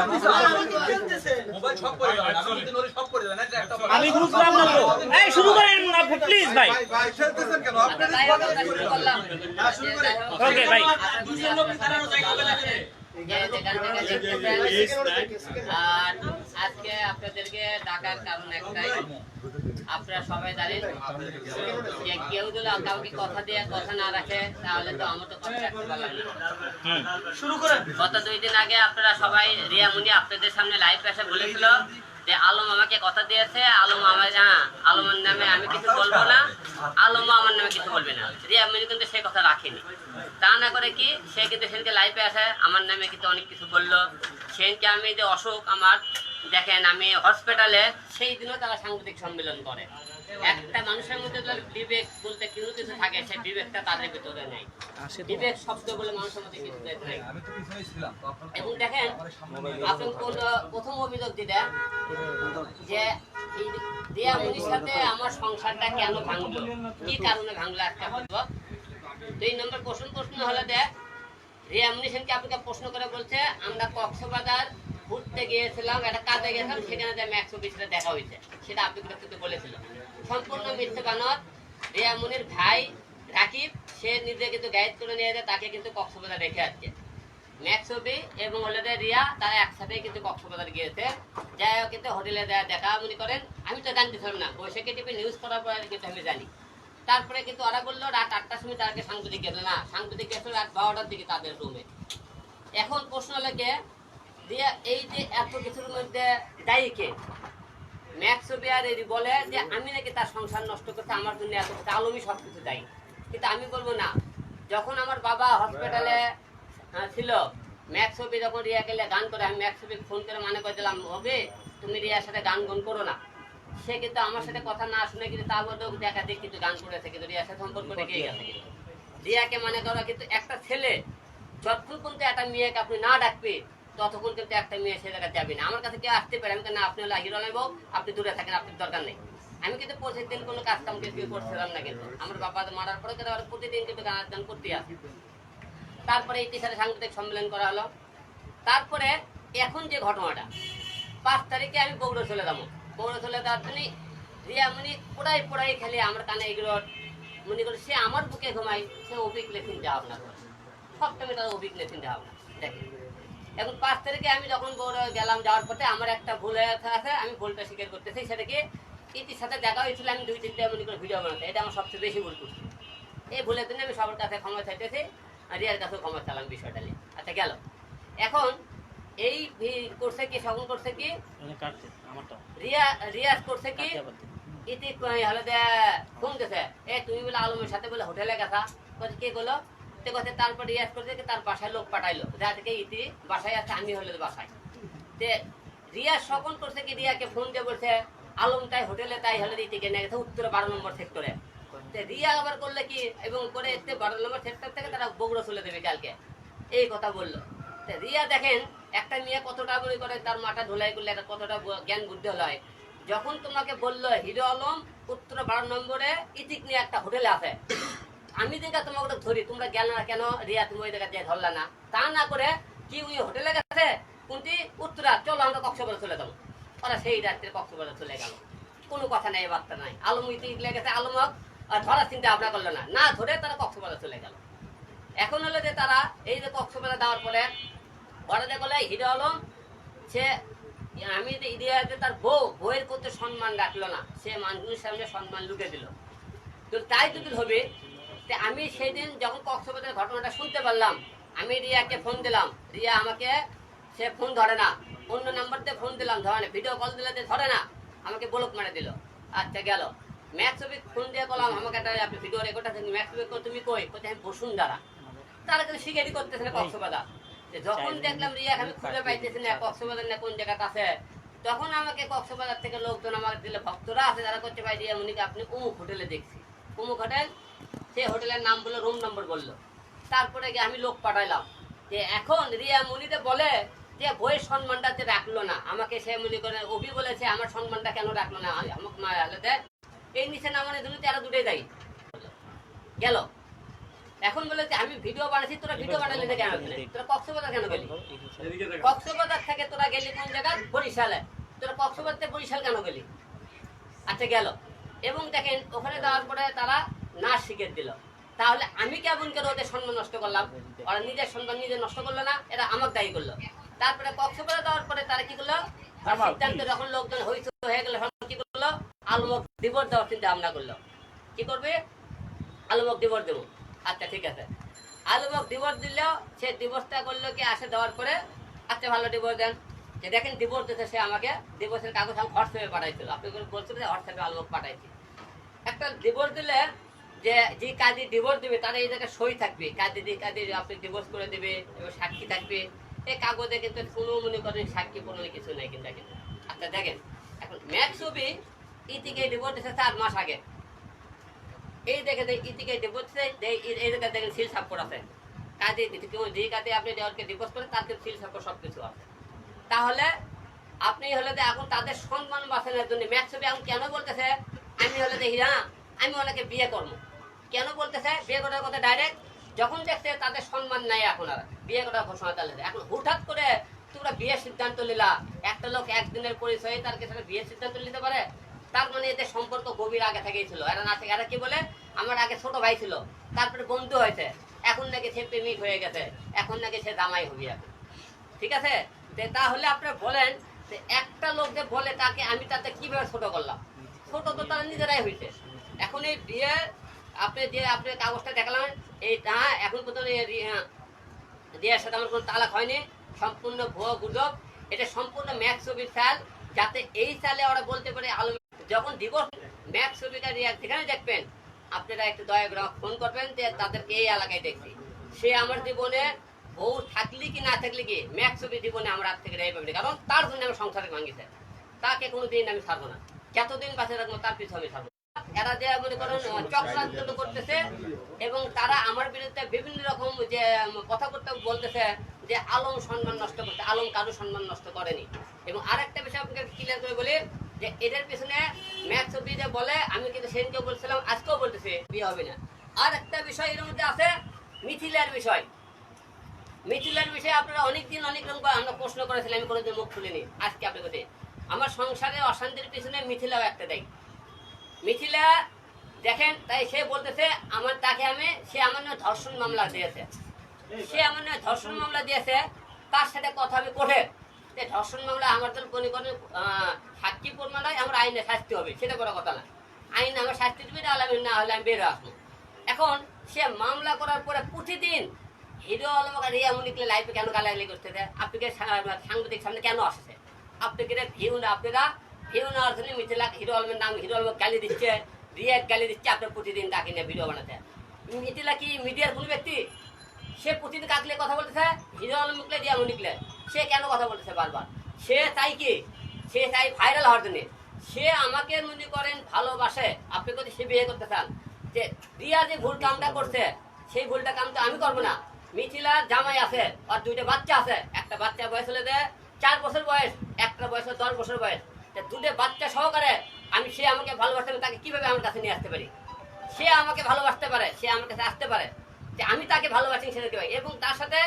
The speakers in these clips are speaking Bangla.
আমি যদি নড়ি সব করে দেবেন একটা একটা আমি বুঝলাম না তো। এই শুরু করেন না প্লিজ ভাই। ভাই। খেলতেছেন কেন আপনি ওকে ভাই আর আজকে আপনাদেরকে ডাকার কারণ একটাই। আপনারা সবাই জানেন। যে কেউ যদি কাউকে কথা দিয়ে কথা না রাখে তাহলে তো আমার তো কথা রাখতে পারলাম না। গত দুই দিন আগে আপনারা সবাই রিয়ামুনি আপনাদের সামনে লাইভ এসে বলেছিল যে আলম আমাকে কথা দিয়েছে আলম আমার হ্যাঁ আলমের নামে আমি কিছু বলব না আলম আমার নামে কিছু বলবে না। রিয়ামুনি কিন্তু সে কথা রাখেনি। তা না করে কি সে কিন্তু সেদিনকে লাইভে আসে আমার নামে কিন্তু অনেক কিছু বলল। সেদিনকে আমি যে অসুখ আমার দেখেন আমি হসপিটালে সেই দিনও তারা সাংবাদিক সম্মেলন করে। একটা মানুষের মধ্যে যদি বিবেক বলতে কিছু কিছু থাকে সেই বিবেকটা তাদের ভিতরে নেই। বিবেক শব্দ বলে মানুষের মধ্যে কিছু নেই। আপনার এবং দেখেন আপনি কোন প্রথম অভিযোগ দিলেন যে এই রিয়া মুনির সাথে আমার সংসারটা কেন ভাঙলো? কি কারণে ভাঙলো একটা বলব দুই নম্বর প্রশ্ন প্রশ্ন হলে দেখ রিয়া মুনি সেনকে আপনাকে প্রশ্ন করে বলছে আমরা কক্সবাজার ঘুরতে গিয়েছিলাম, একটা কাজে গেছিলাম সেখানে যে ম্যাক্স অফিসে দেখা হয়েছে, সেটা আপনি কিন্তু বলেছিল। সম্পূর্ণ মিথ্যে বানর, রিয়া মুনির ভাই, রাকিব, সে নিজে কিন্তু গাইড করে নিয়ে যায় তাকে কিন্তু কক্সবাজার রেখে আসছে। ম্যাক্সবি এবং হলিডে রিয়া, তারা একসাথে কিন্তু কক্সবাজার গিয়েছে। যাই হোক কিন্তু হোটেলে দেয়া দেখা মনে করেন, আমি তো জানতেছিলাম না, বৈশাখী টিভি নিউজ করার পরে কিন্তু আমি জানি। তারপরে কিন্তু ওরা বলল, রাত আটটার সময় তাদেরকে সাংবাদিক গেল না। সাংবাদিক গেছিল রাত বারোটার দিকে তাদের রুমে এখন প্রশ্ন লাগে দিয়া এই যে এত কিছুর মধ্যে দায়ী কে? ম্যাক্সবি আর এরি বলে যে আমি নাকি তার সংসার নষ্ট করতে আমার জন্য এত আলমই সব কিছু দায়ী। কিন্তু আমি বলব না। যখন আমার বাবা হসপিটালে ছিল ম্যাক্স ছবি যখন রিয়া গেলে গান করে আমি ম্যাক্স ছবি ফোন করে মানে করে দিলাম হবে তুমি রিয়ার সাথে গান গান করো না। সে কিন্তু আমার সাথে কথা না শুনে কিন্তু তা বলতে দেখা দেখি কিন্তু গান করেছে কিন্তু রিয়ার সাথে সম্পর্ক রেখে গেছে। কিন্তু রিয়াকে মানে করো কিন্তু একটা ছেলে যতক্ষণ পর্যন্ত একটা মেয়েকে আপনি না ডাকবে ততক্ষণ কিন্তু একটা মেয়ে সে জায়গায় যাবে না। আমার কাছে কেউ আসতে পারে, আমি না আপনি হলো হিরো নেব আপনি দূরে থাকেন, আপনার দরকার নেই। আমি কিন্তু প্রতিদিন কোনো কাজ কাম কিছু করছিলাম না কিন্তু। আমার বাবা মারার পরে কিন্তু আমার প্রতিদিন কিন্তু গান গান করতে আসি। তারপরে এই সাথে সাংবাদিক সম্মেলন করা হলো। তারপরে এখন যে ঘটনাটা, পাঁচ তারিখে আমি বগুড়া চলে যাব। বগুড়া চলে যাওয়ার জন্য রিয়া মনি পোড়াই পোড়াই খেলে আমার কানে এগুলো মনে করে সে আমার বুকে ঘুমায়, সে অভিজ্ঞ চিন্তা ভাবনা করে। সবসময় তার অভিজ্ঞ চিন্তা ভাবনা দেখেন। এখন পাঁচ তারিখে আমি যখন গেলাম যাওয়ার পথে আমার একটা ভুল আছে আমি ভুলটা স্বীকার করতেছি। সেটাকে ইতির সাথে দেখা হয়েছিল আমি দুই তিনটা মনে করে ভিডিও বানাতে। এটা আমার সবচেয়ে বেশি ভুল করছি। এই ভুলের জন্য আমি সবার কাছে ক্ষমা চাইতেছি আর রিয়ার কাছেও ক্ষমা চালাম বিষয়টা নিয়ে। আচ্ছা গেল। এখন এই ভি- করছে কি সকল করছে কি? আমারটা। রিয়া রিয়াজ করছে কি? ইতি হলে ফোন এ তুমি বলে আলমের সাথে বলে হোটেলে গেছা। কে গেলো তে কথা তারপর রিয়াজ করছে তার বাসায় লোক পাঠাইলো। যা থেকে ইতি বাসায় আছে আমি হলে বাসায়। তে রিয়া সকল করছে কি, রিয়াকে ফোন দিয়ে বলছে, আলম তাই হোটেলে তাই হলে ইতিকে নিয়ে গেছে, উত্তরে বারো নম্বর সেক্টরে রিয়া আবার করলে কি, এবং করে এতে বারো নম্বর সেক্টর থেকে তারা বগুড়া চলে দেবে কালকে। এই কথা বলল। রিয়া দেখেন, একটা মেয়ে কতটা বই করে তার মাথা ধুলাই করলে, একটা কতটা জ্ঞান বুদ্ধি হয়। যখন তোমাকে বলল হিরো আলম, উত্তর বারো নম্বরে ইতিক নিয়ে একটা হোটেলে আছে। আমি যেটা তোমাকে ধরি, তোমরা গেল না কেন? রিয়া, তুমি ওই না। তা না করে কি ওই হোটেলে গেছে? কোনটি উত্তরা, চলো আমরা কক্সবাজার চলে যাব। ওরা সেই রাত্রে কক্সবাজার চলে গেল। কোনো কথা নাই বার্তা নাই। আলম ইতিক লেগেছে আলমক ধরার চিন্তা ভাবনা করল না। না ধরে তারা কক্সবাজার চলে গেল। এখন হলো যে তারা এই যে কক্সবাজার দেওয়ার পরে ওরা যে বলে, হিরো আলম, সে আমি ইতিহাসে তার বউ, বউয়ের করতে সম্মান রাখল না, সে মানুষের সামনে সম্মান লুকে দিল। তো তাই যদি হবে আমি সেই দিন যখন কক্সবাজারের ঘটনাটা শুনতে পারলাম আমি রিয়াকে ফোন দিলাম। রিয়া আমাকে সে ফোন ধরে না। অন্য নাম্বার দিয়ে ফোন দিলাম ধরে না। ভিডিও কল দিলে ধরে না আমাকে ব্লক মারে দিল। আচ্ছা গেল। ম্যাক্স ছবি ফোন দিয়ে বললাম আমাকে একটা আপনি ভিডিও রেকর্ড আছে ম্যাক্স ছবি তুমি কই? কোথায় আমি বসুন্ধরা। তারা কিন্তু শিকারি করতেছে না কক্সবাজার। যখন দেখলাম রিয়া আমি খুঁজে পাইতেছি না কক্সবাজার না কোন জায়গাটা আছে? তখন আমাকে কক্সবাজার থেকে লোকজন আমাকে দিলে ভক্তরা আছে যারা করতে পাই রিয়া মুনিকে আপনি অমুক হোটেলে দেখছি। অমুক হোটেল সেই হোটেলের নাম বলল রুম নম্বর বলল। তারপরে গিয়ে আমি লোক পাঠাইলাম। যে এখন রিয়া মুনিতে বলে যে বইয়ের সম্মানটা যে রাখল না আমাকে সে মনে করে অভি বলেছে আমার সম্মানটা কেন রাখল না? আমি- আমাকে মারা হলে দেয় এই নিচে নামানোর জন্য তারা দুটোই দায়ী। গেল। এখন বলে যে আমি ভিডিও বানাচ্ছি তোরা ভিডিও বানালি না কেন? তোরা কক্সবাজার কেন গেলি? কক্সবাজার থেকে তোরা গেলি কোন জায়গা? বরিশালে। তোরা কক্সবাজার থেকে বরিশাল কেন গেলি? আচ্ছা গেল। এবং দেখেন ওখানে যাওয়ার পরে তারা নাচ শিখে দিল। তাহলে আমি কেমন করে ওদের সম্মান নষ্ট করলাম? ওরা নিজের সম্মান নিজে নষ্ট করল না এরা আমাকে দায়ী করল। তারপরে কক্সবাজার যাওয়ার পরে তারা কি করল? সিদ্ধান্ত যখন লোকজন হয়ে গেল তখন কি করল? আলমক দিবর দেওয়ার চিন্তা ভাবনা করল। কি করবে? আলমক দিবর দেবো। আচ্ছা ঠিক আছে। আলমক দিবর দিলেও সে দিবসটা করল কি আসে দেওয়ার পরে আচ্ছা ভালো দিবস দেন। যে দেখেন দিবস দিতে সে আমাকে দিবসের কাগজ আমি হোয়াটসঅ্যাপে পাঠাইছিল। আপনি বলছিলেন যে হোয়াটসঅ্যাপে আলমক পাঠাইছি। একটা ডিভোর্স দিলে যে যে কাজী ডিভোর্স দিবে, তারা এই জায়গায় সই থাকবে। কাজী যে কাজী আপনি ডিভোর্স করে দেবে এবং সাক্ষী থাকবে। এই কাগজে কিন্তু কোনো মনে করেন সাক্ষী, কোনো কিছু নেই কিন্তু কিন্তু আচ্ছা দেখেন, এখন ম্যাক্স ছবি ইতিকে ডিভোর্স দিয়েছে চার মাস আগে। এই দেখে ইতিকে ডিভোর্স দিয়েছে এই জায়গায় দেখেন সিল সাপ আছে কাজে কেউ যে কাজে আপনি দেওয়ারকে ডিভোর্স করেন তার সিল সাপ সব কিছু আছে। তাহলে আপনি হলে এখন তাদের সম্মান বাঁচানোর জন্য ছবি এখন কেন বলতেছে? আমি হলে দেখি না আমি ওনাকে বিয়ে করব। কেন বলতেছে? বিয়ে করার কথা ডাইরেক্ট যখন দেখছে তাদের সম্মান নাই এখন আর। বিয়ে করার ঘোষণা চালিয়েছে এখন হুঠাৎ করে তোমরা বিয়ের সিদ্ধান্ত নিলা। একটা লোক একদিনের পরিচয়ে তার কাছে বিয়ের সিদ্ধান্ত নিতে পারে? তার মানে এদের সম্পর্ক গভীর আগে থেকেই ছিল। এরা না এরা কি বলে? আমার আগে ছোট ভাই ছিল। তারপরে বন্ধু হয়েছে। এখন নাকি সে প্রেমিক হয়ে গেছে। এখন নাকি সে দামাই হবি এখন ঠিক আছে? তাহলে আপনি বলেন যে একটা লোক যে বলে তাকে আমি তাতে কীভাবে ছোট করলাম? ছোট তো তারা নিজেরাই হয়েছে। এখন এই বিয়ে আপনি যে আপনি কাগজটা দেখালাম এই হ্যাঁ এখন পর্যন্ত এই রি- হ্যাঁ, সাথে আমার কোনো তালাক হয়নি সম্পূর্ণ ভুয়ো গুজব। এটা সম্পূর্ণ ম্যাক্স ছবির চাল যাতে এই চালে ওরা বলতে পারে আলো যখন ডিভোর্স ম্যাক্স ছবিটা রিয়া যেখানে দেখবেন। আপনারা একটু দয়া করে ফোন করবেন যে তাদেরকে এই এলাকায় দেখছি। সে আমার জীবনে বউ থাকলে কি না থাকলে কি ম্যাক্স ছবি জীবনে আমার হাত থেকে রেহাই পাবি কারণ তার জন্য আমি সংসারে ভাঙিছে। তাকে কোনোদিন আমি ছাড়বো না। যতদিন বাঁচে রাখব তার পিছু আমি ছাড়বো। এরা যে মনে করেন চক্রান্ত করতেছে এবং তারা আমার বিরুদ্ধে বিভিন্ন রকম যে কথা করতে বলতেছে যে আলম সম্মান নষ্ট করতে আলম কারও সম্মান নষ্ট করেনি। এবং আরেকটা বিষয় আপনাকে ক্লিয়ার করে বলি যে এদের পিছনে ম্যাথ ছবি যে বলে আমি কিন্তু সেদিনকেও বলছিলাম আজকেও বলতেছি বিয়ে হবে না। আর একটা বিষয় এর মধ্যে আছে মিথিলার বিষয়। মিথিলার বিষয়ে আপনারা অনেকদিন অনেক রকম আমরা প্রশ্ন করেছিলাম আমি কোনোদিন মুখ খুলিনি আজকে আপনাকে বলি। আমার সংসারে অশান্তির পিছনে মিথিলাও একটা দেয়। মিথিলা, দেখেন, তাই সে বলতেছে, আমার তাকে আমি, সে আমার নামে ধর্ষণ মামলা দিয়েছে। সে আমার নামে ধর্ষণ মামলা দিয়েছে, তার সাথে কথা আমি যে ধর্ষণ মামলা আমার জন্য কোনো কোনো সাক্ষী প্রমাণ নয়, আমার আইনে শাস্তি হবে, সেটা কোনো কথা না। আইন আমার শাস্তি দিবে না হলে আমি না হলে আমি বেরো আসব। এখন সে মামলা করার পরে প্রতিদিন হিরো আলম আর রিয়া মুনিকলে লাইফে কেন গালাগালি করতে দেয় আপনাকে সাংবাদিক সামনে কেন আসছে? আপনাকে ভিউ না, আপনারা ভিউ নেওয়ার জন্য মিথিলা হিরো আলমের নাম হিরো আলম গালি দিচ্ছে। রিয়া গালি দিচ্ছে আপনার প্রতিদিন তাকে নিয়ে ভিডিও বানাতে। মিথিলা কি মিডিয়ার কোন ব্যক্তি? সে প্রতিদিন কাকলে কথা বলতেছে হিরো আলম মুখলে রিয়া মুনিকলে সে কেন কথা বলতেছে বারবার? সে চাই কি? সে চাই ভাইরাল হওয়ার জন্য। সে আমাকে মনে করেন ভালোবাসে। আপনি যদি সে বিয়ে করতে চান? যে রিয়া যে ভুল কামটা করছে, সেই ভুলটা কাম তো আমি করব না। মিথিলা জামাই আছে, আর দুইটা বাচ্চা আছে। একটা বাচ্চা বয়স হলে যে চার বছর বয়স, একটা বয়স দশ বছর বয়স। দুটো বাচ্চা সহকারে আমি সে আমাকে ভালোবাসতে তাকে কীভাবে আমার কাছে নিয়ে আসতে পারি? সে আমাকে ভালোবাসতে পারে, সে আমার কাছে আসতে পারে। যে আমি তাকে ভালোবাসি সেটা কীভাবে এবং তার সাথে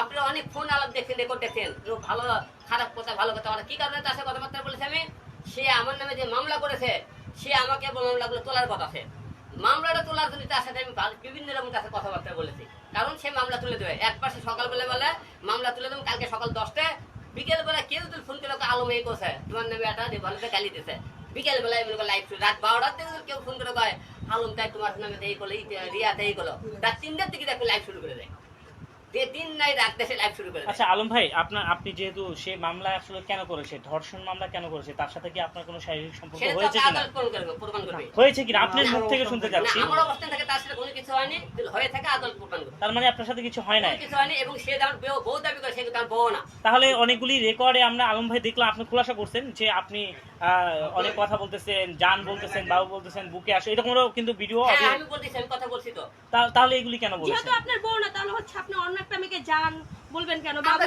আপনারা অনেক ফোন আলাপ দেখছেন রেকর্ড দেখছেন ভালো, খারাপ কথা, ভালো কথা বলে। কি কারণে তার সাথে কথাবার্তা বলেছে আমি? সে আমার নামে যে মামলা করেছে, সে আমাকে মামলাগুলো তোলার কথা আছে। মামলাটা তোলার জন্য তার সাথে আমি বিভিন্ন রকম তার কথাবার্তা বলেছি। কারণ সে মামলা তুলে দেবে। এক পাশে সকালবেলা বলে, মামলা তুলে দেবো, কালকে সকাল দশটায় বিকেল বেলা কেউ যদি ফোন করে আলো মেয়ে কোসে তোমার নামে এটা দিয়ে ভালো গালি দিতেছে বিকেল বেলায় মনে লাইভ রাত বারোটার থেকে কেউ ফোন করে কয়, আলম তাই তোমার নামে এই করল এই রিয়া এই করল রাত তিনটার থেকে দেখো লাইভ শুরু করে দেয়। আচ্ছা আলম ভাই আপনার আপনি যেহেতু সে মামলা আসলে কেন করেছে ধর্ষণ মামলা কেন করেছে তার সাথে কি আপনার কোনো শারীরিক সম্পর্ক হয়েছে কিনা? আদালত প্রমাণ করবে প্রমাণ করবে। হয়েছে কিনা? আপনার মুখ থেকে শুনতে যাচ্ছি আমার অবস্থান থেকে তার সাথে কোনো কিছু হয়নি হয়ে থাকে আদালত প্রমাণ করবে। তার মানে আপনার সাথে কিছু হয় নাই? কিছু হয়নি এবং সে যেমন বউ- বউ দাবি করে সে কিন্তু আমার বউ না। তাহলে অনেকগুলি রেকর্ডে আমরা আলম ভাই দেখলাম আপনি খোলাসা করছেন যে আপনি অনেক কথা বলতেছেন জান বলতেছেন বাবু বলতেছেন বুকে আসো। এরকমেরও কিন্তু ভিডিও হ্যাঁ আমি বলতেছি আমি কথা বলছি তো। তাহলে এগুলি কেন বলছেন? যেহেতু আপনার বউ না তাহলে হচ্ছে আপনি অন্য একটা মেয়েকে জান বলবেন কেন? বাবু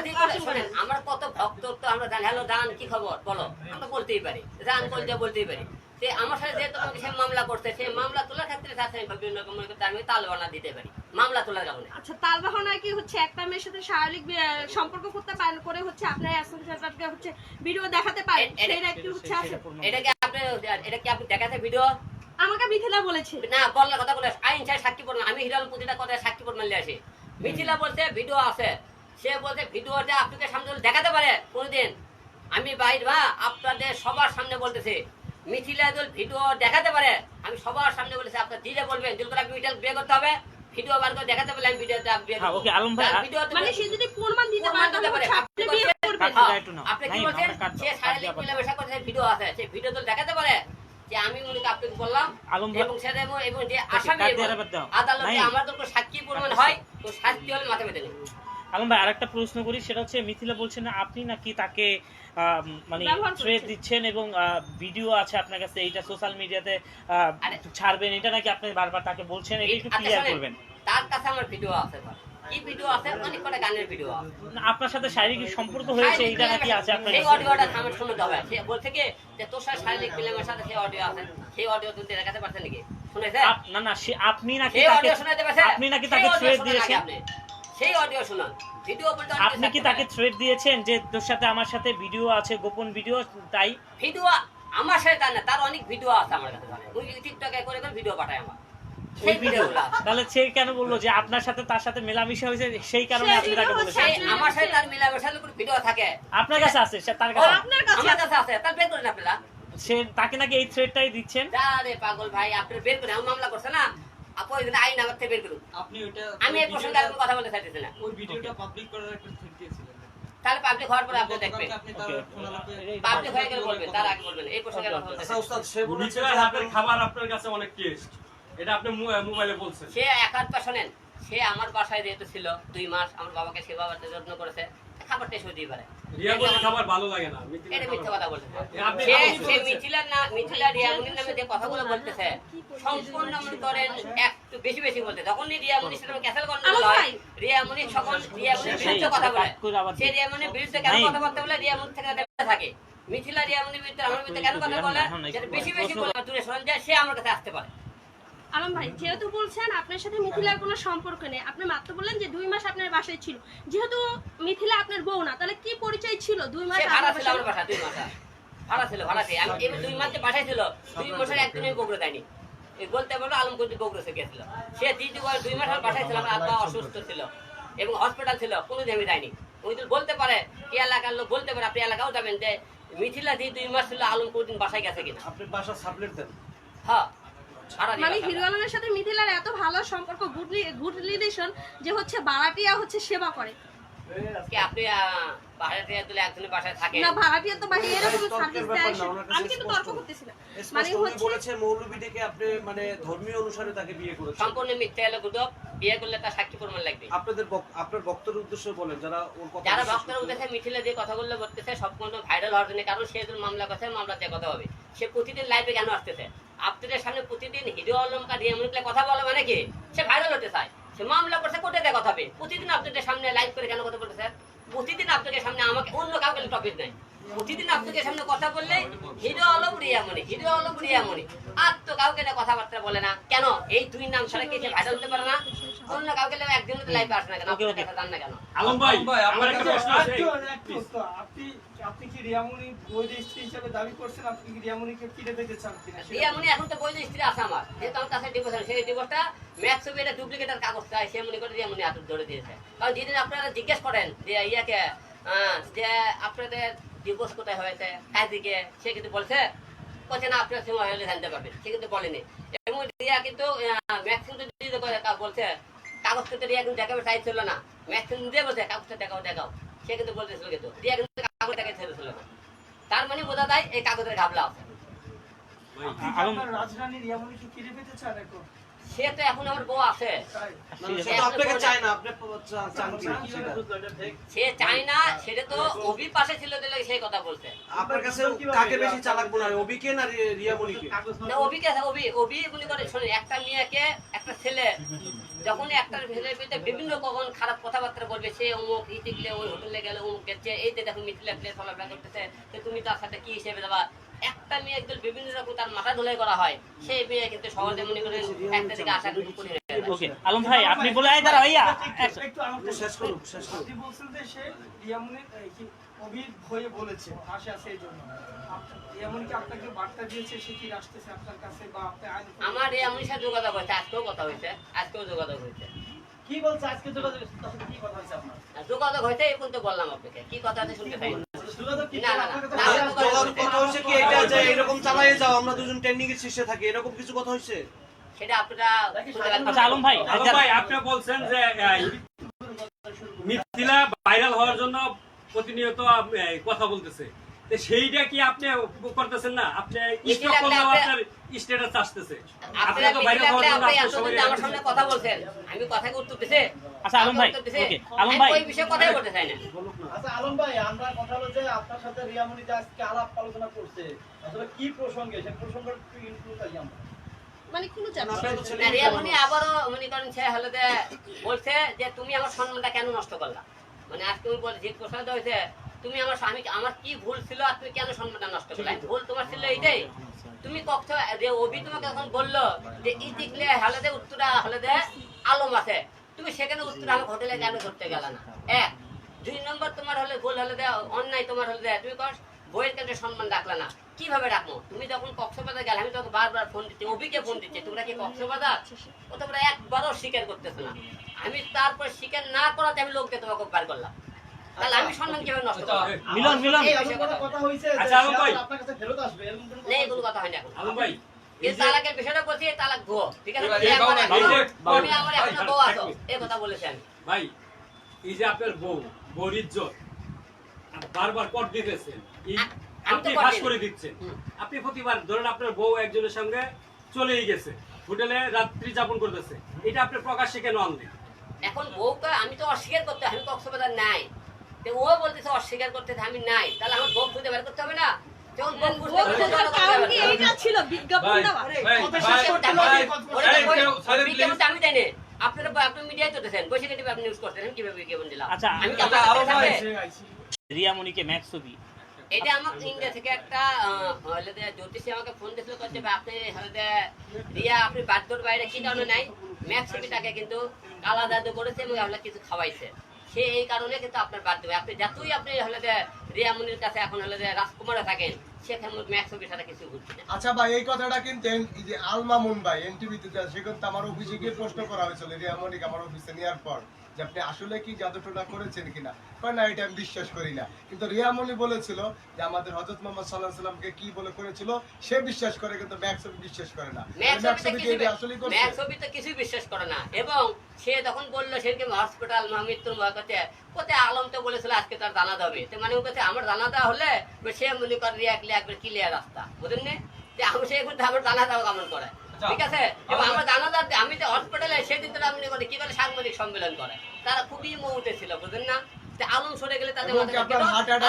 শোনেন আমার কত ভক্ত তো আমরা জানি। হ্যালো দান কি খবর? বলো আমরা বলতেই পারি। জান বলতে বলতেই পারি। সে আমার সাথে যে তোমাকে সে মামলা করতে সে মামলা তোলার ক্ষেত্রে তার সাথে বিভিন্ন রকম মনে করতে আমি তালবানা দিতে পারি। মামলা তোলার কারণে। আচ্ছা তার বাহনায় কি হচ্ছে? একটা মেয়ের সাথে শারীরিক সম্পর্ক করতে পারেন করে হচ্ছে আপনার অ্যাসোসিয়েশনকে হচ্ছে ভিডিও দেখাতে পারেন। এটা- সেটা একটু হচ্ছে আছে এটা কি আপনি এটা কি আপনি দেখাতে ভিডিও আমাকে মিথিলা বলেছে। না বললে কথা বলে আইন চাই সাক্ষী প্রমাণ আমি হিরাল প্রতিটা কথা সাক্ষী প্রমাণ নিয়ে আসি। মিথিলা বলছে ভিডিও আছে। সে বলছে ভিডিওটা আপনাকে সামনে দেখাতে পারে কোনদিন। আমি বাইর বা আপনাদের সবার সামনে বলতেছি। মিথিলা ভিডিও দেখাতে পারে আমি সবার সামনে বলেছি আপনার দিলে বলবেন। দিল করে আপনি ওইটা বিয়ে করতে হবে। ভিডিও বার করে দেখাতে পারলে আমি ভিডিওটা বিয়ে হ্যাঁ, okay, আলম ভাই, মানে সে যদি প্রমাণ দিতে পারে তাহলে পারে। আপনি বিয়ে কি বলছেন? সে করছে ভিডিও আছে সেই ভিডিও তো দেখাতে পারে যে আমি উনিকে আপনাকে বললাম আলম ভাই- এবং সেটা এবং- এবং যে আসামি। আদালতে আমার তো সাক্ষী প্রমাণ হয় তো শাস্তি হলে মাথা বেঁধে নেই। আলম ভাই আরেকটা প্রশ্ন করি সেটা হচ্ছে মিথিলা বলছেন আপনি নাকি তাকে মানে করছেন। দিচ্ছেন এবং ভিডিও আছে আপনার কাছে এইটা সোশ্যাল মিডিয়াতে ছাড়বেন এটা নাকি আপনি বারবার তাকে বলছেন এটা একটু আচ্ছা, ক্লিয়ার করবেন। তার কাছে আমার ভিডিও আছে কি ভিডিও আছে? অনেক কটা গানের ভিডিও আছে। আপনার সাথে শারীরিক সম্পর্ক হয়েছে এইটা নাকি আছে আপনার সেই অডিওটা আমার শুনতে হবে। সে বলছে কি যে তোর সাথে শারীরিক মিলামের সাথে সেই অডিও আছে। সেই অডিও তুই দেখাতে পারছেন নাকি? শুনেছে না না সে- আপনি নাকি তাকে আপনি নাকি তাকে আগে দিয়েছেন। সেই অডিও শুনুন। ভিডিও বলতে আপনি কি তাকে থ্রেড দিয়েছেন যে তোর সাথে আমার সাথে ভিডিও আছে গোপন ভিডিও তাই? ভিডিও আমার সাথে তার না তার অনেক ভিডিও আছে আমার কাছে ওই টিকটকে করে করে ভিডিও পাঠায় আমার। সেই ভিডিও তাহলে সে কেন বলল যে আপনার সাথে তার সাথে মেলামেশা হয়েছে সেই কারণে আপনি তাকে বলেছেন? আমার সাথে তার মিলামেশার কোনো ভিডিও থাকে? আপনার কাছে আছে সে তার কাছে আপনার কাছে আমার কাছে আছে তার বের করেন আপনারা। সে তাকে নাকি এই থ্রেডটাই দিচ্ছেন? আরে পাগল ভাই আপনি বের আমার মামলা করছে না? আপনি ওই দিন আইন আমার থেকে বের করুন। আপনি ওইটা আমি এই প্রসঙ্গে আর কথা বলতে চাইতেছি না। ওই ভিডিওটা পাবলিক করার একটা থ্রেড দিয়েছিলেন তাহলে পাবলিক হওয়ার পরে আপনি দেখবেন। গতকালকে আপনি তার Okay. ফোন আলাপে পাবলিক হয়ে গেলে বলবেন তার আগে বলবেন এই প্রসঙ্গে কথা বলতে আচ্ছা চাই সে বলেছে মিথিলার হাতের খাবার আপনার কাছে অনেক টেস্ট এটা আপনি মোবাইলে বলছেন। সে একাত পা শোনেন সে আমার বাসায় যেহেতু ছিল দুই মাস আমার বাবাকে সেবা করতে যত্ন করেছে। খাবার টেস্ট হতেই পারে। রিয়া বলে খাবার ভালো লাগে না এটা মিথ্যা কথা বলতেছে সে সে মিথিলার না মিথিলা রিয়ামনির নামে যে কথাগুলো বলতেছে সম্পূর্ণ মনে করেন একটু বেশি বেশি বলতে। যখন রিয়ামনির সাথে ক্যাসেল আলম হয় রিয়ামনি সকল রিয়ামনির বিরুদ্ধে কথা বলে। সে রিয়ামনির বিরুদ্ধে কেন কথা বলতে বলে? রিয়ামনি থেকে থাকে। মিথিলা রিয়ামনির বিরুদ্ধে আমার বিরুদ্ধে কেন কথা বলে? এখন একটু যেটা বেশি বেশি বলে দূরে যায় সে আমার কাছে আসতে পারে। আলম ভাই যেহেতু বলছেন আপনার সাথে মিথিলার কোনো সম্পর্ক নেই আপনি মাত্র বললেন যে দুই মাস আপনার বাসায় ছিল। যেহেতু মিথিলা আপনার বউ না তাহলে কি পরিচয় ছিল দুই মাস ভাড়া ছিল আমার বাসা দুই মাস। ভাড়া ছিল ভাড়া ছিল। আমি দুই মাসে বাসায় ছিল দুই মাসের একদিনই বগুড়া দেয়নি। এই বলতে বলো আলমগঞ্জ বগুড়া থেকে গেছিল। সে দিদি দুই মাসের বাসায় ছিল আমার আব্বা অসুস্থ ছিল এবং হসপিটাল ছিল কোনো আমি দেয়নি উনি যদি বলতে পারে এই এলাকার লোক বলতে পারে আপনি এলাকাও যাবেন যে মিথিলা দি দুই মাস ছিল আলম কোনদিন বাসায় গেছে কিনা। আপনি বাসা সাবলেট দেন। হ্যাঁ। দিয়ে মানে। হিরো আলমের সাথে মিথিলার এত ভালো সম্পর্ক গুড গুড রিলেশন যে হচ্ছে হচ্ছে সেবা করে। কি আপনি আহ, বাইরে একজনের বাসায় থাকে না ভাড়াটিয়া তো ভাই এরকম সার্ভিস দেয় না, ওনার কাছে আমি কিন্তু তর্ক করতেছি না মানে হচ্ছে বলেছে মৌলবীটিকে আপনি মানে ধর্মীয় অনুসারে তাকে বিয়ে করেছেন। সম্পূর্ণ মিথ্যা বিয়ে করলে তার সাক্ষী প্রমাণ লাগবে। আপনাদের আপনার বক্তব্যের উদ্দেশ্য বলেন যারা ওর কথা যারা বক্তার উদ্দেশ্যে মিছিলে যে কথাগুলো বলতেছে সম্পূর্ণ ভাইরাল হওয়ার জন্য কারণ সে মামলা করছে মামলা দিয়ে কথা হবে। সে প্রতিদিন লাইভে কেন আসতেছে? আপনাদের সামনে প্রতিদিন হিরো অলঙ্কার দিয়ে এমন কথা বলে মানে কি? সে ভাইরাল হতে চায়। সে মামলা করছে কোর্টে দিয়ে কথা হবে। প্রতিদিন আপনাদের সামনে লাইভ করে কেন কথা বলতেছে? প্রতিদিন আপনাদের সামনে আমাকে অন্য কাউকে টপিক নেই প্রতিদিন আপনাদের সামনে কথা বললে হিরো আলম রিয়ামণি হিরো আলম রিয়ামণি আর তো কাউকে না কথাবার্তা বলে না। কেন? এই দুই নাম ছাড়া কি সে ভাইরাল হতে পারে না? অন্য কাউকে একদিন লাইভে আসে না কেন? আপনাদের দেখা যান না কেন? আলম ভাই ভাই, আমার আপনার একটা কাছে প্রশ্ন আছে। আপনি আপনি কি দাবি করছেন? আপনি কি ফিরে পেতে চান এখন তো আছে আমার। যেহেতু আমার কাছে ডিভোর্স সেই ডিভোর্সটা এটা ডুপ্লিকেটের কাগজ চাই। সে মনে করে ধরে দিয়েছে। কারণ যেদিন আপনারা জিজ্ঞেস করেন যে, ইয়াকে যে আপনাদের ডিভোর্স কোথায় হয়েছে? সে কিন্তু বলছে বলছে না, আপনার সময় হলে জানতে সে কিন্তু বলেনি। এবং রিয়া কিন্তু ম্যাক্সিমাম যদি বলছে কাগজ কিন্তু রিয়া কিন্তু দেখাবে চাইছিল না। ম্যাক্সিমাম দিয়ে বলছে, কাগজটা দেখাও দেখাও। সে কিন্তু বলতেছিল কিন্তু। রিয়া কিন্তু কাগজ ছেড়ে ছিল না তার মানে বোঝা যায় এই কাগজের ঘাবলা আছে। আপনি কি কিছু কিনে পেতে চান এখন? সে তো এখন আমার বউ আছে। সে তো আপনাকে চায় না সেটা সে চায় না। সেটা তো অভি পাশে ছিল সেই কথা বলছে। আপনার কাছে কাকে বেশি চালাক মনে হয় অবিকে না না অভিকে অভি অভি মনে করে শোনেন একটা মেয়েকে একটা ছেলে যখন একটা ছেলের বিরুদ্ধে বিভিন্ন কখন খারাপ কথাবার্তা বলবে সে অমুক ইতে গেলে ওই হোটেলে গেলে অমুক গেছে এই যে দেখো মিথিলা প্লেস চলাফেরা করতেছে তো তুমি তার সাথে কি হিসেবে দেবা একটা মেয়ে একদম বিভিন্ন রকম তার মাথা ধুলাই করা হয় সেই মেয়ে কিন্তু সহজে মনে করেন একটা থেকে আশা করি করে ওকে আলম ভাই আপনি বলে এই দাঁড়া ভাইয়া একটু- একটু আমাকে শেষ করুক, শেষ করুক। আপনি বলছেন যে সে রিয়ামনির এই কি অভির ভয়ে বলেছে ফাঁসে আছে এই জন্য। আপ- আপনাকে বার্তা দিয়েছে সে কি আসতেছে আপনার কাছে বা আপনি আমার এই এমন সাথে যোগাযোগ হয়েছে আজকেও কথা হয়েছে আজকেও যোগাযোগ হয়েছে। কি বলছে? আজকে যোগাযোগ কি কথা হয়েছে আপনার? যোগাযোগ হয়েছে পর্যন্ত বললাম আপনাকে। কি কথা আছে শুনতে চাই যোগাযোগ কি না, না, না, আপনার কাছে না, ভালো না, লাগছে? চলার কথা হচ্ছে কি? এটা যে এরকম চালিয়ে যাও আমরা দুজন ট্রেন্ডিং এর শীর্ষে থাকি এরকম কিছু কথা হচ্ছে সেটা আপনারা শুনতে পারেন। আলম ভাই। আলম ভাই আপনি বলছেন যে মিথিলা ভাইরাল হওয়ার জন্য প্রতিনিয়ত কথা বলতেছে। সেইটা কি আপনি করতেছেন না? আপনি স্টক করলেও আপনার স্ট্যাটাস আসতেছে। আপনি তো ভাইরাল হওয়ার জন্য আপনি আপনি এতদিন আমার সামনে কথা বলছেন। আমি কথা উত্তর দিছে আচ্ছা, আলম ভাই, ওকে, আলম ভাই। ওই বিষয়ে কথাই বলতে চাই না। আচ্ছা আলম ভাই আমরা কথা হলো আপনার সাথে রিয়ামণি যে আজকে আলাপ আলোচনা করছে। আসলে কি প্রসঙ্গে? সেই প্রসঙ্গ একটু ইনক্লুড করি আমরা। মানে কোনো চাপ নেই। আপনারা তো ছেলে না, রিয়া মনি আবারও মনে করেন সে হলো যে বলছে যে তুমি আমার সম্মানটা কেন নষ্ট করলা? মানে আজকে তুমি বল যে প্রশ্ন হয়েছে তুমি আমার স্বামী আমার কি ভুল ছিল আর তুমি কেন সম্মানটা নষ্ট করলে? ভুল তোমার ছিল এইটাই। তুমি কখন যে অভি তোমাকে যখন বলল যে ই দেখলে হলে যে উত্তরা হলে যে আলম আছে। তুমি সেখানে উত্তরা আমার হোটেলে কেন ধরতে গেল না? এক দুই নম্বর তোমার হলে ভুল হলে যে অন্যায় তোমার হলে যে তুমি কর বইয়ের কাছে সম্মান রাখলা না। কীভাবে রাখব? তুমি যখন কক্সবাজার গেলে আমি তোকে বারবার ফোন দিচ্ছি অভিকে ফোন দিচ্ছি তোমরা কি কক্সবাজার? ও তোমরা একবারও স্বীকার করতেছো না। আমি তারপর স্বীকার না করাতে আমি লোককে তোমাকে বার করলাম। তাহলে আমি সম্মান কীভাবে নষ্ট করব? মিলন মিলন। এই এমন বিষয়ে কোনো কথা কথা আচ্ছা, আলম ভাই। আপনার কাছে ফেরত আসবে এরকম কোনো নেই কোনো কথা হয়নি এখন আলম ভাই এই এই তালাকের বিষয়টা বলছি তালাক ধুয়ো ঠিক আছে? এবার তুমি এই একবার বাবা, এখনো- এই যে বাবা, তুমি আমার এখনও বউ আছো এই কথা বলেছি ভাই এই যে আপনার বউ বউর ইজ্জত বারবার পট দিতেছেন এই আ- আমি তো আপনি ফাঁস করে দিচ্ছেন। আপনি প্রতিবার ধরেন আপনার বউ একজনের সঙ্গে চলেই গেছে হোটেলে রাত্রি যাপন করতেছে এটা আপনি প্রকাশ্যে কেন আনলেন? এখন বউকে আমি তো অস্বীকার করতে আমি কক্সবাজার নাই। তো ও বলতেছে অস্বীকার করতেছে আমি নাই। তাহলে আমার খুঁজে বের করতে হবে না? আমি-। আপনারা আপনি মিডিয়ায় বসে আপনি নিউজ কীভাবে বিজ্ঞাপন দিলাম? রিয়ামণিকে ম্যাক্স ছবি। এটা আমার ইন্ডিয়া থেকে একটা জ্যোতিষী আমাকে ফোন দিয়েছিল করছে আপনি রিয়া আপনি বাধ্যর বাইরে কি কারণে নাই? ম্যাক্স ছবিটাকে কিন্তু কালা জাদু করেছে এবং আপনার কিছু খাওয়াইছে। সে এই কারণে কিন্তু আপনার বাদ দেবে। আপনি যতই আপনি হলে যে রিয়া মুনির কাছে এখন হলে যে রাজকুমারে থাকেন আচ্ছা ভাই, এই কথাটা কিন্তু যে আলমা মুম্বাই আমার অফিসে গিয়ে প্রশ্ন করা হয়েছিল রিয়ামনিক আমার অফিসে নেওয়ার পর। যে আপনি আসলে কি জাদুটোনা করেছেন কিনা? কয় না এটা আমি বিশ্বাস করি না। কিন্তু রিয়ামনি বলেছিল যে আমাদের হজরত মোহাম্মদ সাল্লাহ সাল্লামকে কি বলে করেছিল? সে বিশ্বাস করে কিন্তু ম্যাক্স বিশ্বাস করে না। ম্যাক্স ম্যাক্স কি কিছু এটা আসলেই করছে। ম্যাক্স কিছুই বিশ্বাস করে না। এবং সে তখন বলল সেদিকে হসপিটাল মৃত্যুর করতে কোথায় আলম তো বলেছিল আজকে তার হবে তো মানে কাছে আমার জানাজা হলে সে মনে করে রিয়াকলে একবার ক্লিয়ার রাস্তা। বুঝলেন আমি সে কিন্তু আমার জানাজা কেমন করে ঠিক আছে? এবং আমার আমি যে হসপিটালে সেদিন তো আমি করে কি করে সাংবাদিক সম্মেলন করে। তারা খুবই মৌতে ছিল বুঝলেন না? আলম সরে গেলে তাদের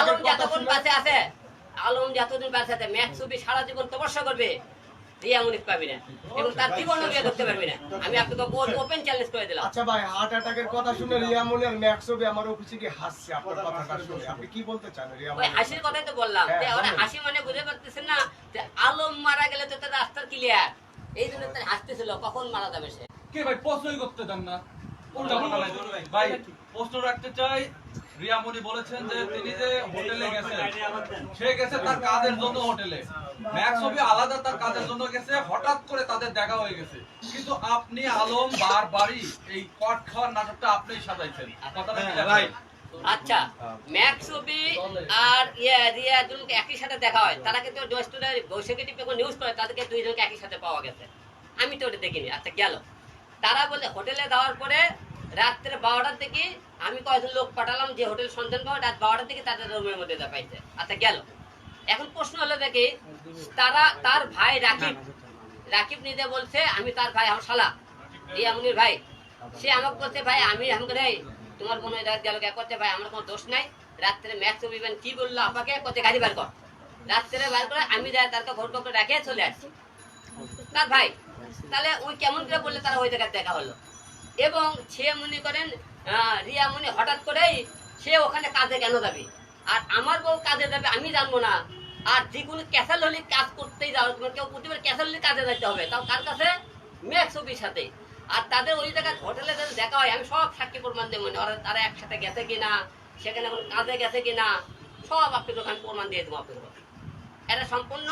আলম যতক্ষণ আছে আলম যতদিন বেঁচে আছে ম্যাক্স ছবি সারা জীবন তপস্যা করবে রিয়া মুনিক পাবি না। এবং তার জীবন বিয়ে করতে পারবি না। আমি আপনাকে ওপেন চ্যালেঞ্জ করে দিলাম। আচ্ছা ভাই হার্ট অ্যাটাকের কথা শুনে রিয়ামনি আর ম্যাক্স আমার অফিসে গিয়ে হাসছে আপনার কথাটা শুনে। আপনি কি বলতে চান ওই রিয়ামনি হাসির কথাই তো বললাম। হ্যাঁ, যে ওরা হাসি মানে বুঝে পারতেছেন না যে আলম মারা গেলে তো তার রাস্তা ক্লিয়ার এই জন্য তার হাসতেছিল কখন মারা যাবে সে? কে ভাই প্রশ্নই করতে দেন না। ভাই। প্রশ্ন রাখতে চাই রিয়ামণি বলেছেন যে তিনি যে হোটেলে গেছেন সে গেছে তার কাজের জন্য হোটেলে। ম্যাক্স ছবি আলাদা তার কাজের জন্য গেছে হঠাৎ করে তাদের দেখা হয়ে গেছে। কিন্তু আপনি আলম বারবারই এই কট খাওয়ার নাটকটা আপনি সাজাইছেন। কথাটা রাইট আচ্ছা আর ইয়ে রিয়া দুজনকে একই সাথে দেখা হয়। তারা কিন্তু বৈশাখী নিউজ করে তাদেরকে দুইজনকে একই সাথে পাওয়া গেছে। আমি তো ওটা দেখিনি। আচ্ছা গেল। তারা বলে, হোটেলে পরে রাত্রে বারোটার দিকে আমি কয়েকজন লোক পাঠালাম যে হোটেল সন্ধান পাবো, রাত বারোটার দিকে তাদের রুমের মধ্যে দেখাইছে আচ্ছা গেল। এখন প্রশ্ন হলো দেখি, তারা, তার ভাই রাকিব রাকিব নিজে বলছে, আমি তার ভাই আমার শালা, রিয়ামনির ভাই। সে আমাকে বলছে, ভাই, আমি আমাকে তোমার বোন রাত গেল কে করতে ভাই আমার কোনো দোষ নাই। রাত্রে ম্যাক্স অভিমান কি বলল আমাকে করতে গাড়ি বার কর। রাত্রে বার করে আমি যাই তারকে ভোট করে রাখে চলে আসছি। তার ভাই, তাহলে ওই কেমন করে বললে তারা ওই জায়গায় দেখা হলো। এবং সে মনে করেন রিয়া মনে হঠাৎ করেই সে ওখানে কাজে কেন যাবে? আর আমার বউ কাজে যাবে আমি জানব না। আর যে কোনো ক্যাসাল হলে কাজ করতেই যাও তোমার কেউ প্রতিবার ক্যাসাল হলে কাজে যাইতে হবে। তাও কার কাছে? ম্যাক্স সাথে। আর তাদের ওই জায়গায় হোটেলে যাদের দেখা হয় আমি সব সাক্ষী প্রমাণ দেবো মানে ওরা তারা একসাথে গেছে কিনা সেখানে কোনো কাজে গেছে কিনা সব আপনাকে ওখানে প্রমাণ দিয়ে দেবো আপনাকে এটা সম্পূর্ণ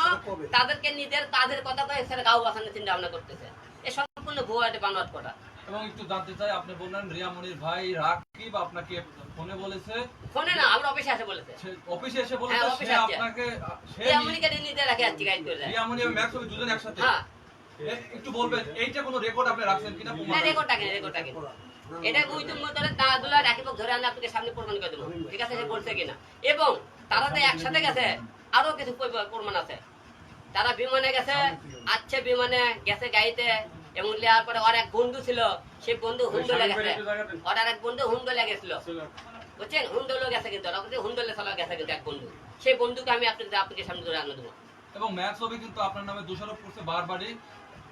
তাদেরকে নিজের কাজের কথা কয়ে সেটা গাও বাসানোর চিন্তা ভাবনা করতেছে। এ সম্পূর্ণ ভুয়া এটা বানোয়াট করা এবং একটু জানতে চাই আপনি বললেন রিয়ামনির ভাই রাকিব আপনাকে ফোনে বলেছে। ফোনে না আমরা অফিসে আসে বলেছে। অফিসে এসে বলেছে হ্যাঁ, সে আপনাকে সে রাখে আজকে গাইড করে দেয়। রিয়ামনি এবং ম্যাক্স দুজন একসাথে? হ্যাঁ। একটু বলবেন এইটা কোনো রেকর্ড আপনি রাখছেন কিনা না রেকর্ড রেকর্ড এটা রাকিব ধরে আনলে আপনাকে সামনে প্রমাণ করে দেবো। ঠিক আছে সে বলছে কিনা। এবং তারা তো একসাথে গেছে আরও কিছু প্রমাণ- আছে। তারা বিমানে গেছে বিমানে গেছে গাড়িতে এবং লেয়ার পরে ওর এক বন্ধু ছিল সেই বন্ধু হুন্ডলে গেছে ওর এক বন্ধু হুন্ডলে গেছিল বুঝছেন? হুন্ডলে গেছে কিন্তু ওরা কিন্তু হুন্ডলে চলা গেছে কিন্তু এক বন্ধু। সেই বন্ধুকে আমি আপনাকে আপনাকে সামনে ধরে আনব দেবো। এবং ম্যাক্স ছবি কিন্তু আপনার নামে দোষারোপ করছে বারবারই।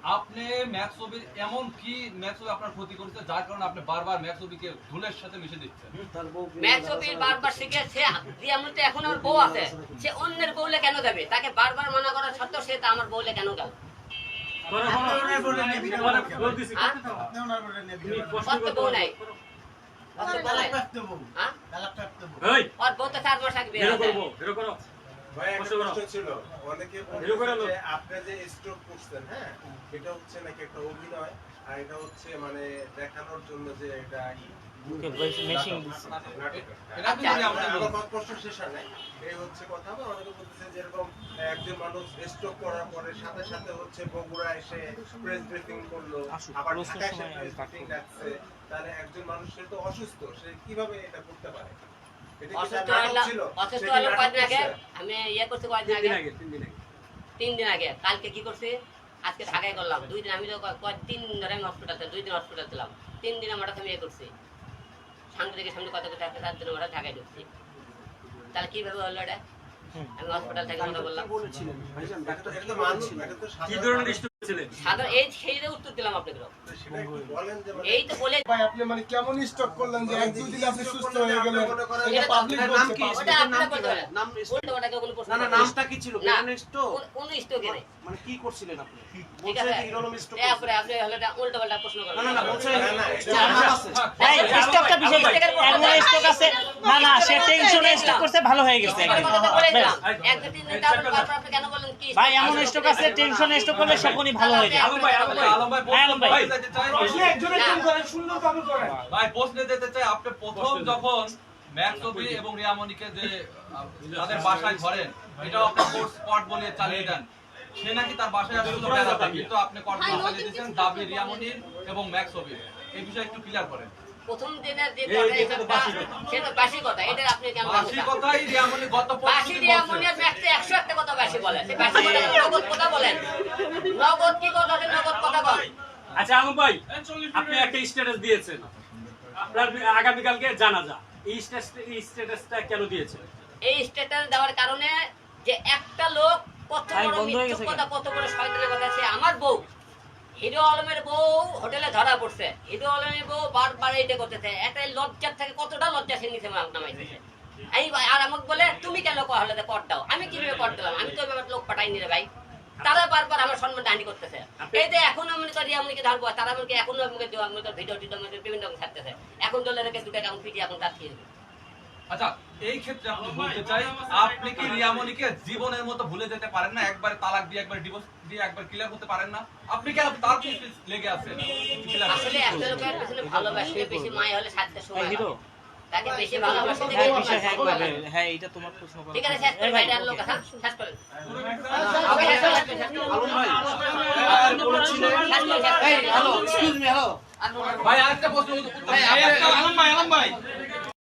আপনি ম্যাক্স ছবির এমন কি ম্যাক্স ছবি আপনার ক্ষতি করেছে? যার কারণে আপনি বারবার ম্যাক্স ছবিকে ধুলের সাথে মিশে দিচ্ছেন। ম্যাক্সোপিল বারবার শিখে সে রিয়ামুলতে এখন ওর বউ আছে সে অন্যের বউলে কেন যাবে তাকে বারবার মানা করা সত্ত্বেও সে তা আমার বউলে কেন গেল হ্যাঁ? তো বউ নাই ওর তো বউ নাই। হ্যাঁ? এই! ওর বউ তো চার মাস আগে ছিল। অনেকে আপনি যে স্ট্রোক করছেন হ্যাঁ? এটা হচ্ছে নাকি একটা অভিনয়? আর এটা হচ্ছে মানে দেখানোর জন্য যে এটা হয় একজন মানুষ স্ট্রোক করার পরে সাথে সাথে হচ্ছে বগুড়া এসে প্রেস ব্রিফিং করল আবার ঢাকা এসে প্রেস ব্রিফিং ডাকছে। তাহলে একজন মানুষের তো অসুস্থ সে কীভাবে এটা করতে পারে? অসুস্থ তার নাটক হলো ছিল? অসুস্থ সে কি হলো নাটক আগে? আমি ইয়ে করছি কয়দিন তিন আগে? তিন দিন আগে। তিন দিন আগে। কালকে কি করছি? আজকে ঢাকায় করলাম। দুই দিন আমি তো তিন দিন ধরে আমি হসপিটাল দুই দিন হসপিটাল ছিলাম। তিন দিন আমার আমি ইয়ে করছি। সাংবাদিকের সামনে কথা কথা চার দিন আমরা ঢাকায় ঢুকছি। তাহলে কীভাবে হলো এটা? আমি হসপিটাল থেকে কথা বললাম কি ধরনের সাধারণ এই সেই উত্তর দিলাম আপনাকে সেটা একটু বলেন যে মানে- এই তো বলে ভাই আপনি মানে কেমন স্টক করলেন যে এক দুদিন আপনি সুস্থ হয়ে গেলেন এটা এটা পাবলিক নাম কি? ওটা নাম কি নাম ওটাকে কোনো না না নামটা কি ছিল না। ব্রেন কোন- কোন স্টোকে মানে কি করছিলেন আপনি বলছেন আছে যে ইরোলম স্ট্রোক আপনি হলে উল্টো পাল্টা প্রশ্ন না না না বলছেন না, না, এটা যার নাম আছে এই স্টকটা বিষয় এমন স্টক আছে না না সে টেনশনে স্টক করতে ভালো হয়ে গেছে একদিন এক দু দিন তারপর আপনি কেন বলেন কি ভাই এমন স্টক আছে টেনশনে স্টক করলে সবই ভালো হয়ে যায়। আলম ভাই আলম ভাই আলম ভাই হ্যাঁ, আলম ভাই। প্রশ্নে একজনের করেন সুন্দরভাবে করেন। ভাই প্রশ্নে যেতে চাই আপনি প্রথম যখন ম্যাক্সবি এবং রিয়ামনিকে যে তাদের বাসায় ধরেন এটা আপনি কোর্স স্পট বলে চালিয়ে দেন। সে নাকি তার বাসায় বেড়াতে। কিন্তু আপনি কোর্ট চালিয়ে দিয়েছেন দাবি রিয়ামনির এবং ম্যাক্সবির এই বিষয়ে একটু ক্লিয়ার করেন। প্রথম দিনের যে এই- কথা এটা তো বাসি কথা। সেটা বাসি কথা এটা আপনি কেন বাসি কথাই রিয়ামনি গত বাসি পরশু দিয়ে আছে একশো একশো একটা কথা বাসি বলে। সেই বাসি কথা নগদ কথা বলেন। নগদ কি কথা নগদ কথা বল। আচ্ছা আলম ভাই আপনি একটা স্ট্যাটাস দিয়েছেন। আপনার আগামীকালকে জানাজা। এই স্ট্যাটাস এই স্ট্যাটাসটা কেন দিয়েছেন? এই স্ট্যাটাস দেওয়ার কারণে যে একটা লোক কত বড় কথা কত বড় শয়তানের কথা সে আমার বউ। হিরো আলমের বউ হোটেলে ধরা পড়ছে। হিরো আলমের বউ বারবার এইটা করতেছে। একটা লজ্জার থেকে কতটা লজ্জা সে নিচে নামাইতেছে। এই ভাই আর আমাকে বলে তুমি কেন হলে কর দাও? আমি কীভাবে কর দিলাম? আমি তো লোক পাঠাইনি রে ভাই। তারা বারবার আমার সম্মান হানি করতেছে। এই যে এখন আমি করি আমি ধরবো তারা আমাকে এখনও আমাকে ভিডিও টিডিও বিভিন্ন ছাড়তেছে। এখন দলে রেখে দুটো এখন পিটি এখন তার আচ্ছা এই ক্ষেত্রে আপনি বলতে চাই আপনি কি রিয়ামনিকে জীবনের মতো ভুলে যেতে পারেন না? একবার তালাক দিয়ে একবার ডিভোর্স দিয়ে একবার ক্লিয়ার করতে পারেন না? আপনি কেন তার পিছনে লেগে আছেন। আসলে একটা লোকের পেছনে ভালোবাসলে বেশি মায় হলে সাতটা সময় হিরো তাকে বেশি ভালোবাসে দেখে হ্যাঁ আমার বিষয় হ্যাঁ সময়। হ্যাঁ এটা তোমার প্রশ্ন করা ঠিক আছে শেষ করেন ভাই, ভাইটার লোক okay. হ্যাঁ শেষ আলম ওকে শেষ ভাই। আপনি বলেছিলেন এই হ্যালো এক্সকিউজ মি হ্যালো ভাই আরেকটা প্রশ্ন ভাই, আলম ভাই আলম ভাই।